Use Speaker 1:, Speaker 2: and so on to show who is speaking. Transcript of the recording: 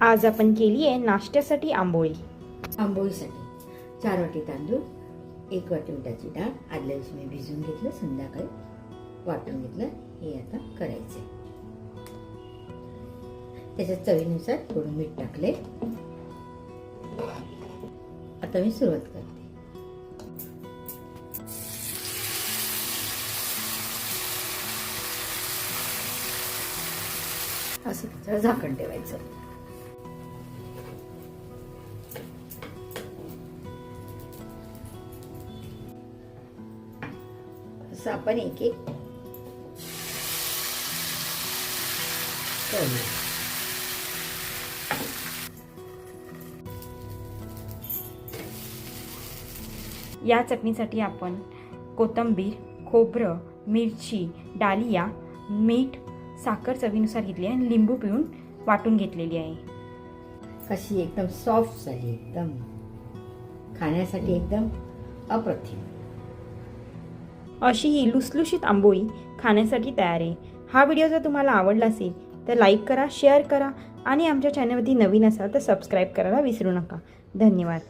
Speaker 1: आज आपण केली आहे नाश्त्यासाठी आंबोळी.
Speaker 2: आंबोळीसाठी. चार वाटी तांदूळ एक वाटी मिठाची डाळ आदल्या दिवशी मी भिजवून घेतलं संध्याकाळी वाटून घेतलं हे आता करायचं त्याच्या चवीनुसार थोडं मीठ टाकले आता मी सुरुवात करते. असं त्याच्यावर झाकण ठेवायचं. असं आपण एक एक करूया
Speaker 1: या चटणीसाठी आपण कोथिंबीर खोबरं मिरची डालिया मीठ साखर चवीनुसार घेतली आहे आणि लिंबू पिळून वाटून घेतलेली आहे.
Speaker 2: कशी एकदम सॉफ्ट झाली एकदम. खाण्यासाठी एकदम अप्रतिम.
Speaker 1: अशी ही लुसलुशीत आंबोळी खाण्यासाठी तयार आहे. हा व्हिडिओ जर तुम्हाला आवडला असेल तर लाईक करा शेअर करा आणि आमच्या चॅनलवरती नवीन असाल तर सबस्क्राईब करायला विसरू नका. धन्यवाद.